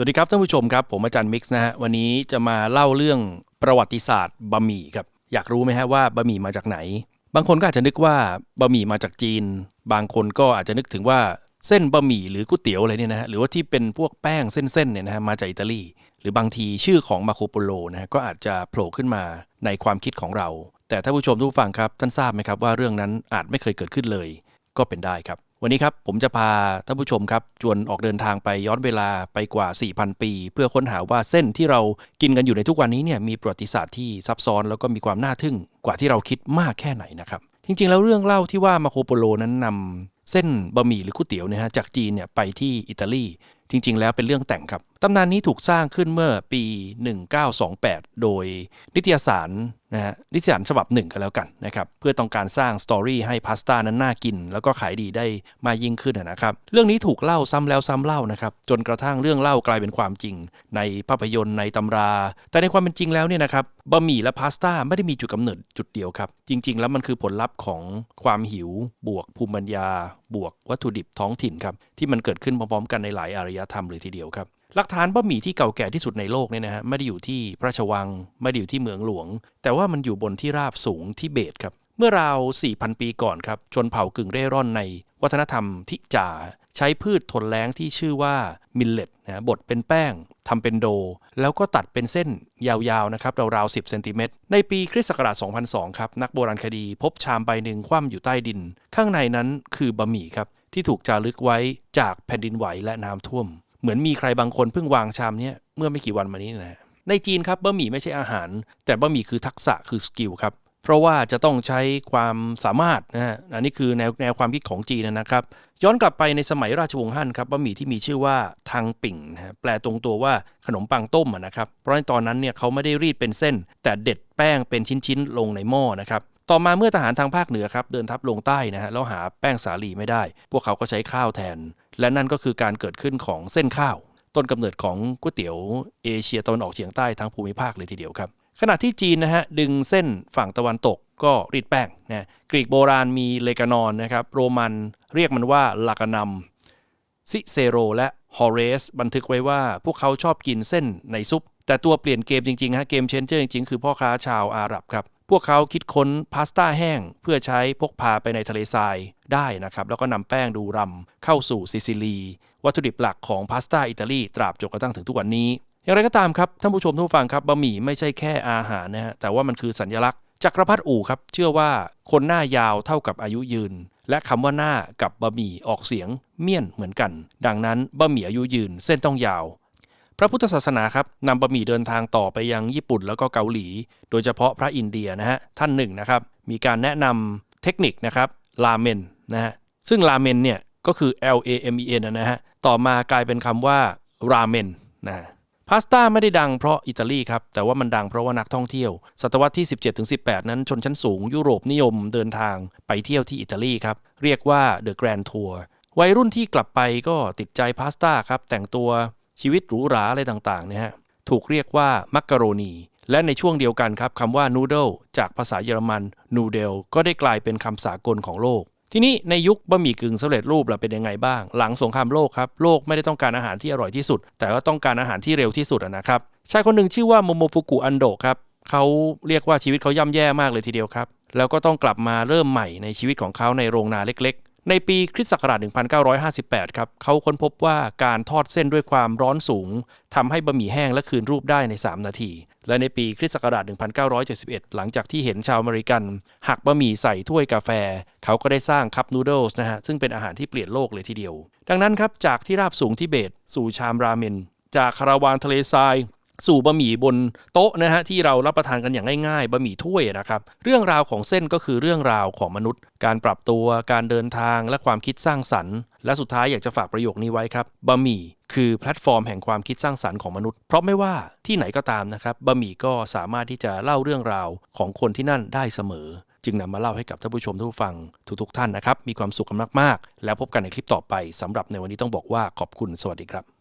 สวัสดีครับท่านผู้ชมครับ ผมอาจารย์มิกซ์นะฮะวันนี้จะมาเล่าเรื่องประวัติศาสตร์บะหมี่ครับอยากรู้ไหมฮะว่าบะหมี่มาจากไหน บางคนก็อาจจะนึกว่าบะหมี่มาจากจีน บางคนก็อาจจะนึกถึงว่าเส้นบะหมี่หรือก๋วยเตี๋ยวอะไรเนี่ยนะฮะหรือว่าที่เป็นพวกแป้งเส้นๆเนี่ยนะฮะมาจากอิตาลี หรือบางทีชื่อของมาโคโปโลนะฮะก็อาจจะโผล่ขึ้นมาในความคิดของเรา แต่ท่านผู้ชมทุกฟังครับท่านทราบไหมครับว่าเรื่องนั้นอาจไม่เคยเกิดขึ้นเลย ก็เป็นได้ครับ วันนี้ครับผมจะพาท่านผู้ชมครับจวนออกเดินทางไปย้อนเวลาไปกว่า 4,000 ปี เพื่อค้นหาว่าเส้นที่เรากินกันอยู่ในทุกวันนี้เนี่ยมีประวัติศาสตร์ที่ซับซ้อนแล้วก็มีความน่าทึ่งกว่าที่เราคิดมากแค่ไหนนะครับจริงๆ แล้วเรื่องเล่าที่ว่ามาโคโปโลนั้นนำเส้นบะหมี่หรือก๋วยเตี๋ยวเนี่ยฮะจากจีนเนี่ยไปที่อิตาลีจริง ๆ แล้วเป็นเรื่องแต่งครับตำนานนี้ถูกสร้างขึ้นเมื่อปี 1928 โดยนิตยสารนะฮะนิตยสารฉบับหนึ่งกันแล้วกันนะครับเพื่อต้องการสร้างสตอรี่ให้พาสต้านั้นน่ากิน แล้วก็ขายดีได้มากยิ่งขึ้นนะครับ เรื่องนี้ถูกเล่าซ้ำแล้วซ้ำเล่านะครับจนกระทั่งเรื่องเล่ากลายเป็นความจริง ในภาพยนตร์ในตำรา แต่ในความเป็นจริงแล้วเนี่ยนะครับบะหมี่และพาสต้าไม่ได้มีจุดกำเนิดจุดเดียวครับ จริง ๆ แล้วมันคือผลลัพธ์ของความหิว บวกภูมิปัญญา บวกวัตถุดิบท้องถิ่นครับที่มันเกิดขึ้นพร้อมๆกันในหลายอารยธรรมเลยทีเดียวครับ หลักฐานบะหมี่ที่เก่าแก่ที่สุดในโลกเนี่ยนะฮะไม่ได้อยู่ที่พระราชวัง ไม่ได้อยู่ที่เมืองหลวง แต่ว่ามันอยู่บนที่ราบสูงที่เบตครับ เมื่อราว 4,000 ปีก่อนครับชนเผ่ากึ่งเร่ร่อนในวัฒนธรรมทิจา ใช้พืชทนแล้งที่ชื่อว่ามิลเลตนะบดเป็นแป้งทำเป็นโด แล้วก็ตัดเป็นเส้นยาวๆนะครับราวๆ 10 เซนติเมตร ในปีคริสต์ศักราช 2002 ครับนักโบราณคดีพบชามใบหนึ่งคว่ำอยู่ใต้ดิน ข้างในนั้นคือบะหมี่ครับที่ถูกจารึกไว้จากแผ่นดินไหวและน้ำท่วม เหมือนมีใครบางคนเพิ่งวางชามเนี้ยเมื่อไม่กี่วันมานี้นะฮะในจีนครับบะหมี่ไม่ใช่อาหาร แต่บะหมี่คือทักษะคือสกิลครับเพราะว่าจะต้องใช้ความสามารถนะฮะอันนี้คือแนวแนวความคิดของจีนนะครับ ย้อนกลับไปในสมัยราชวงศ์ฮั่นครับบะหมี่ที่มีชื่อว่าทางปิ่งนะฮะแปลตรงตัวว่าขนมปังต้มนะครับ เพราะในตอนนั้นเนี่ยเขาไม่ได้รีดเป็นเส้น แต่เด็ดแป้งเป็นชิ้นๆ ลงในหม้อนะครับต่อมาเมื่อทหารทางภาคเหนือครับเดินทัพลงใต้นะฮะแล้วหาแป้งสาลีไม่ได้ พวกเขาก็ใช้ข้าวแทน และนั่นก็คือการเกิดขึ้นของเส้นข้าว ต้นกำเนิดของก๋วยเตี๋ยวเอเชียตะวันออกเฉียงใต้ทั้งภูมิภาคเลยทีเดียวครับขณะที่จีนนะฮะดึงเส้นฝั่งตะวันตกก็รีดแป้งนะกรีกโบราณมีเลกานอนนะครับโรมันเรียกมันว่าลากานัมซิเซโรและฮอเรสบันทึกไว้ว่าพวกเขาชอบกินเส้นในซุป แต่ตัวเปลี่ยนเกมจริงๆฮะเกมเชนเจอร์จริงๆ คือพ่อค้าชาวอาหรับครับ พวกเขาคิดค้นพาสต้าแห้งเพื่อใช้พกพาไปในทะเลทรายได้นะครับ แล้วก็นำแป้งดูรำเข้าสู่ซิซิลี วัตถุดิบหลักของพาสต้าอิตาลีตราบจนกระทั่งถึงทุกวันนี้ อย่างไรก็ตามครับ ท่านผู้ชมทุกฟังครับบะหมี่ไม่ใช่แค่อาหารนะฮะแต่ว่ามันคือสัญลักษณ์จักรพรรดิอู่ครับเชื่อว่าคนหน้ายาวเท่ากับอายุยืน และคำว่าหน้ากับบะหมี่ออกเสียงเมี่ยนเหมือนกัน ดังนั้นบะหมี่อายุยืนเส้นต้องยาว พระพุทธศาสนาครับนำบะหมี่เดินทางต่อไปยังญี่ปุ่นแล้วก็เกาหลี โดยเฉพาะพระอินเดียนะฮะท่านหนึ่งนะครับมีการแนะนำเทคนิคนะครับราเมนนะฮะซึ่งราเมนเนี่ยก็คือ L A M E N นะฮะต่อมากลายเป็นคำว่าราเมนนะพาสต้าไม่ได้ดังเพราะอิตาลีครับ แต่ว่ามันดังเพราะว่านักท่องเที่ยว ศตวรรษที่ 17-18 นั้นชนชั้นสูงยุโรปนิยมเดินทางไปเที่ยวที่อิตาลีครับ เรียกว่า The Grand Tour วัยรุ่นที่กลับไปก็ติดใจพาสต้าครับ แต่งตัว ชีวิตหรูหราอะไรต่างๆเนี่ยฮะถูกเรียกว่ามักกะโรนี และในช่วงเดียวกันครับคำว่า noodle จากภาษาเยอรมัน noodle ก็ได้กลายเป็นคำสากลของโลก ทีนี้ในยุคบะหมี่กึ่งสำเร็จรูปเราเป็นยังไงบ้าง หลังสงครามโลกครับโลกไม่ได้ต้องการอาหารที่อร่อยที่สุด แต่ก็ต้องการอาหารที่เร็วที่สุดนะครับชายคนหนึ่งชื่อว่าโมโมฟุกุอันโดะครับเขาเรียกว่าชีวิตเขาย่ำแย่มากเลยทีเดียวครับ แล้วก็ต้องกลับมาเริ่มใหม่ในชีวิตของเขาในโรงนาเล็ก ในปีคริสต์ศักราช 1958 ครับ เขาค้นพบว่าการทอดเส้นด้วยความร้อนสูงทำให้บะหมี่แห้งและคืนรูปได้ใน 3 นาที และในปีคริสต์ศักราช 1971 หลังจากที่เห็นชาวอเมริกัน หักบะหมี่ใส่ถ้วยกาแฟ เขาก็ได้สร้างคัพนูโดลส์นะฮะ ซึ่งเป็นอาหารที่เปลี่ยนโลกเลยทีเดียว ดังนั้นครับ จากที่ราบสูงทิเบต สู่ชามราเมน จากคาราวานทะเลทราย สู่บะหมี่บนโต๊ะนะฮะที่เรารับประทานกันอย่างง่ายๆบะหมี่ถ้วยนะครับ เรื่องราวของเส้นก็คือเรื่องราวของมนุษย์ การปรับตัวการเดินทางและความคิดสร้างสรรค์ และสุดท้ายอยากจะฝากประโยคนี้ไว้ครับบะหมี่คือแพลตฟอร์มแห่งความคิดสร้างสรรค์ของมนุษย์ เพราะไม่ว่าที่ไหนก็ตามนะครับบะหมี่ก็สามารถที่จะเล่าเรื่องราวของคนที่นั่นได้เสมอ จึงนำมาเล่าให้กับท่านผู้ชมทุกฟังทุกๆท่านนะครับมีความสุขกันมากๆ แล้วพบกันในคลิปต่อไปสำหรับในวันนี้ต้องบอกว่าขอบคุณสวัสดีครับ